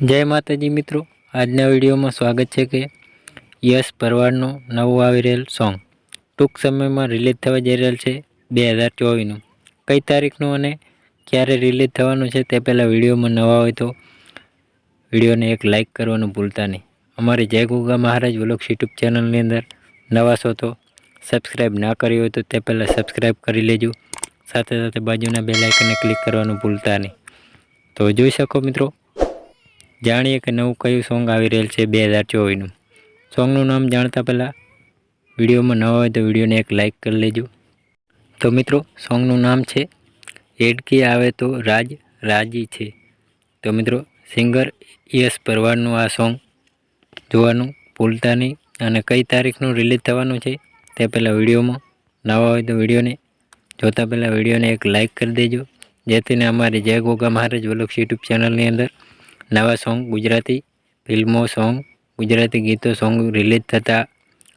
જય માતાજી મિત્રો. આજના વિડીયોમાં સ્વાગત છે કે યશ ભરવાડનું નવું આવી રહેલ સોંગ. ટૂંક સમયમાં રિલીઝ થવા જઈ રહેલ છે બે હજાર ચોવીસનું. કઈ તારીખનું અને ક્યારે રિલીઝ થવાનું છે તે પહેલાં વિડીયોમાં નવા હોય તો વિડીયોને એક લાઇક કરવાનું ભૂલતા નહીં. અમારી જય ગુગા મહારાજ વ્લોગ્સ યુટ્યુબ ચેનલની અંદર નવા છો તો સબસ્ક્રાઈબ ના કરી હોય તો તે પહેલાં સબસ્ક્રાઈબ કરી લેજો. સાથે સાથે બાજુના બે લાઇકને ક્લિક કરવાનું ભૂલતા નહીં. તો જોઈ શકો મિત્રો જાણીએ કે નવું કયું સોંગ આવી રહેલ છે બે હજાર ચોવીસનું. સોંગનું નામ જાણતા પહેલાં વિડીયોમાં નવા હોય તો વિડીયોને એક લાઇક કરી લેજો. તો મિત્રો, સોંગનું નામ છે એડકી આવે તો રાજ, રાજી છે. તો મિત્રો, સિંગર યશ પરવારનું આ સોંગ જોવાનું ભૂલતા નહીં અને કઈ તારીખનું રિલીઝ થવાનું છે તે પહેલાં વિડીયોમાં નવા હોય તો વિડીયોને જોતા પહેલાં વિડીયોને એક લાઇક કરી દેજો. જેથીને અમારી જય ગોગા મહારાજ વલોક્ષ યુટ્યુબ ચેનલની અંદર નવા સોંગ ગુજરાતી ફિલ્મો, સોંગ, ગુજરાતી ગીતો, સોંગ રિલીઝ થતા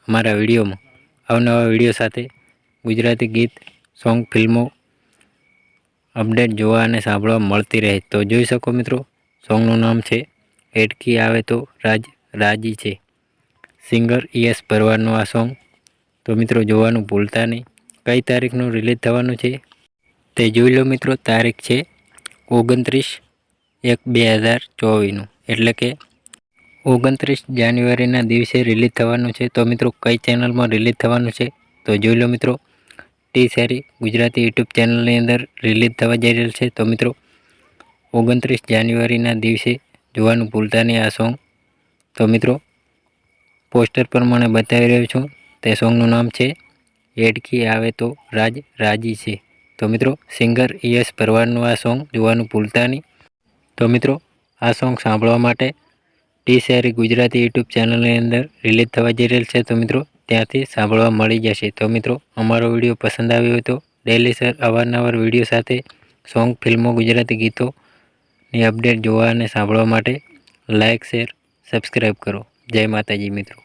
અમારા વિડીયોમાં. અવનવા વીડિયો સાથે ગુજરાતી ગીત, સોંગ, ફિલ્મો અપડેટ જોવા અને સાંભળવા મળતી રહે. તો જોઈ શકો મિત્રો, સોંગનું નામ છે એટકી આવે તો રાજ રાજી છે સિંગર યસ ભરવાનું આ સોંગ. તો મિત્રો, જોવાનું ભૂલતા નહીં. કઈ તારીખનું રિલીઝ થવાનું છે તે જોઈ લો મિત્રો. તારીખ છે ઓગણત્રીસ એક બે હજાર ચોવીસનું. એટલે કે ઓગણત્રીસ જાન્યુઆરીના દિવસે રિલીઝ થવાનું છે. તો મિત્રો કઈ ચેનલમાં રિલીઝ થવાનું છે? તો જોઈ લો મિત્રો. ટી સેરી ગુજરાતી યુટ્યુબ ચેનલની અંદર રિલીઝ થવા જઈ રહેલ છે. તો મિત્રો, ઓગણત્રીસ જાન્યુઆરીના દિવસે જોવાનું ભૂલતા નહીં આ સોંગ તો મિત્રો પોસ્ટર પર મને બતાવી રહ્યો છું. તે સોંગનું નામ છે, એડકી આવે તો રાજ રાજી છે. તો મિત્રો સિંગર યશ ભરવાડનું આ સોંગ જોવાનું ભૂલતા નહીં. તો મિત્રો, આ સોંગ સાંભળવા માટે ટી શહેરી ગુજરાતી યુટ્યુબ ચેનલની અંદર રિલીઝ થવા જઈ રહેલ છે. તો મિત્રો, ત્યાંથી સાંભળવા મળી જશે. તો મિત્રો, અમારો વીડિયો પસંદ આવ્યો હોય તો ડેલી સર અવારનવાર વીડિયો સાથે સોંગ ફિલ્મો, ગુજરાતી ગીતોની અપડેટ જોવા અને સાંભળવા માટે લાઇક શેર સબસ્ક્રાઈબ કરો. જય માતાજી મિત્રો.